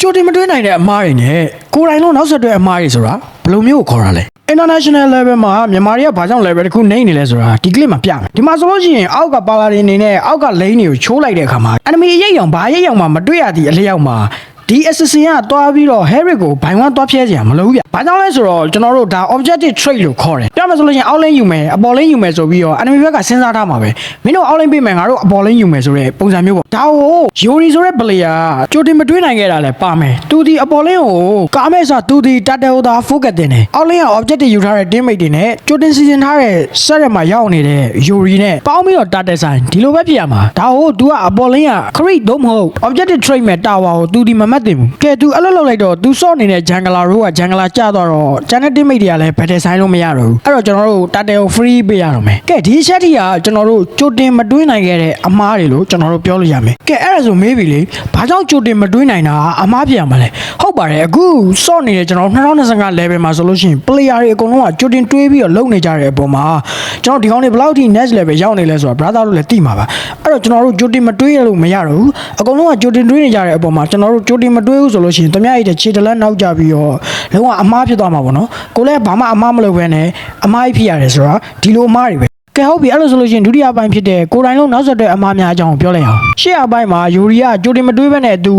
ကြိုတင်မတွေးနိုင်တဲ့အမားတွေနဲ့ကိုယ်တိုင်လုံးနောက်ဆက်တွဲအမားတွေဆိုတာဘယ်လိုမျိုးကိုခေါ်တာလဲ international level မှာမြန်မာတွေကဘာကြောင့် level တစ်ခုနှိမ့်နေလဲဆိုတာဒီ clip မှာပြမယ်ဒီမှာဆိုလို့ရှိရင်အောက်ကပါလာတွေအနေနဲ့အောက်က lane တွေကိုချိုးလိုက်တဲ့အခါမှာ enemy အရေးရောင်ဘာအရေးရောင်မှမတွေ့ရသည့်အလျောက်မှာဒီ assassin ကတွားပြီးတော့ Herrick ကိုဘိုင်ဝမ်တွားဖျဲစရာမလိုဘူးဗျ။ဘာကြောင့်လဲဆိုတော့ကျွန်တော်တို့ဒါ objective trait လို့ခေါ်တယ်။ ပြောမယ်ဆိုလို့ရှိရင်အောက် lane ယူမယ်အပေါ် lane ယူမယ်ဆိုပြီးတော့ enemy ဘက်ကစဉ်းစားထားမှာပဲ။မင်းတို့အောက် lane ပေးမယ်ငါတို့အပေါ် lane ယူမယ်ဆိုတဲ့ပုံစံမျိုးပေါ့။ဒါကို Yuri ဆိုတဲ့ player ကကြိုတင်မတွေးနိုင်ခဲ့တာလဲပါမယ်။သူဒီအပေါ် lane ကိုကားမဲ့ဆိုသူဒီတတ်တယ်ဟိုသာ focus တင်တယ်။အောက် lane က objective ယူထားတဲ့ teammate တွေနဲ့ကြိုတင်စီစဉ်ထားတဲ့ set ရက်မှာရောက်နေတဲ့ Yuri နဲ့ပေါင်းပြီးတော့ target ဆိုင်ဒီလိုပဲဖြစ်ရမှာ။ဒါကို तू ကအပေါ် lane က crit တော့မဟုတ် objective trait မဲ့ tower ကို तू ဒီမမတ်တင်ဘူး။ကဲ तू အဲ့လိုလုပ်လိုက်တော့ तू စော့နေတဲ့ jungler တို့က jungler ကျသွားတော့ channel teammate တွေကလည်း battle ဆိုင်လို့မရတော့ဘူး။အဲ့တော့ ော့ကျွန်တော်တို့ target ကို free ပေးရတော့မယ်။ကဲဒီ set တီကကျွန်တော်တို့ကြိုတင်မတွေးနိုင်ခဲ့တဲ့အမားတွေလို့ကျွန်တော်တို့ပြောလို့ရမယ်။ကဲအဲ့ဒါဆိုမေးပြီလေ။ဘာကြောင့်ကြိုတင်မတွေးနိုင်တာအမားပြန်မလဲ။ဟုတ်ပါတယ်အခုစော့နေတဲ့ကျွန်တော်တို့2025 level မှာဆိုလို့ရှိရင် player တွေအကုန်လုံးကကြိုတင်တွေးပြီးတော့လုပ်နေကြတဲ့အပေါ်မှာကျွန်တော်ဒီကောင်းတွေဘယ်လောက်ထိ next level ရောက်နေလဲဆိုတာ brother တို့လည်းသိမှာပါအဲ့တော့ကျွန်တော်တို့ကြိုတင်မတွေးရလို့မရတော့ဘူးအကုန်လုံးကကြိုတင်တွေးနေကြတဲ့အပေါ်မှာကျွန်တော်တို့ကြိုတင်မတွေးဘူးဆိုလို့ရှိရင်တမရရဲ့ခြေတလက်နောက်ကျပြီးတော့လုံးဝအမားဖြစ်သွားမှာပေါ့နော်ကိုလည်းဘာမှအမားမလုပ်ဘဲနဲ့အမားကြီးဖြစ်ရတယ်ဆိုတာဒီလိုအမားတွေပဲ ကဲဟုတ်ပြီအဲ့လိုဆိုလို့ရှိရင်ဒုတိယပိုင်းဖြစ်တဲ့ကိုယ်တိုင်လုံးနောက်ဆက်တွဲအမားများအကြောင်းကိုပြောလိုက်အောင်ရှေ့အပိုင်းမှာယူရီကကြိုတင်မတွေးဘဲနဲ့သူ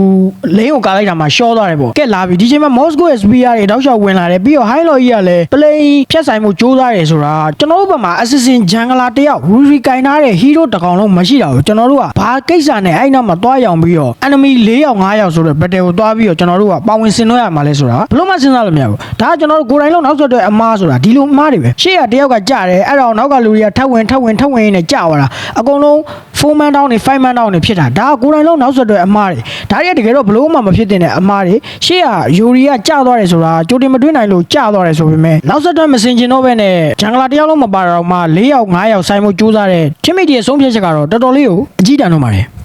လိန်ကိုကာလိုက်တာမှာရှော့သွားတယ်ပေါ့ကဲလာပြီဒီချိန်မှာ Moscow SPR တွေတောက်လျှောက်ဝင်လာတယ်ပြီးတော့ High Low ကြီးကလည်း play ဖြတ်ဆိုင်မှုစူးစမ်းတယ်ဆိုတာကျွန်တော်တို့ဘက်မှာ assassin jungler တယောက် Ruri ကင်ထားတဲ့ hero တစ်ကောင်လုံးမရှိတာဘူးကျွန်တော်တို့ကဘာကိစ္စနဲ့အဲ့နောက်မှာတွားရောင်ပြီးတော့ enemy ၄ယောက်၅ယောက်ဆိုတော့ battle ကိုတွားပြီးတော့ကျွန်တော်တို့ကပါဝင်ဆင်နွှဲရမှာလဲဆိုတာဘလို့မှစဉ်းစားလို့မရဘူးဒါကကျွန်တော်တို့ကိုယ်တိုင်လုံးနောက်ဆက်တွဲအမားဆိုတာဒီလိုအမားတွေပဲရှေ့ကတယောက်ကကြာတယ်အဲ့တော့နောက်ကလူတွေကထပ်ဝင်ထပ်ဝင်ထပ်ဝင်နေကြာသွားတာအကုန်လုံး4 man down နေ5 man down နေဖြစ်တာဒါကကိုယ်တိုင်လုံးနောက်ဆက်တွဲအမားတွေဒါတွေကတကယ်တော့ဘလို့မှမဖြစ်တဲ့အမားတွေရှေ့ကယူရီကကြာသွားတယ်ဆိုတာကြိုတင်မတွေးနိုင်လို့ကြာသွားတယ်ဆိုပေမဲ့နောက်ဆက်တွဲမစင်ကျင်တော့ပဲနဲ့ဂျန်ဂလာတယောက်လုံးမပါတော့မှ4ယောက်5ယောက်ဆိုင်မှုစူးစမ်းတဲ့ teammate ရဲ့ဆုံးဖြတ်ချက်ကတော့တော်တော်လေးကိုအကြည့်တန်တော့ပါတယ်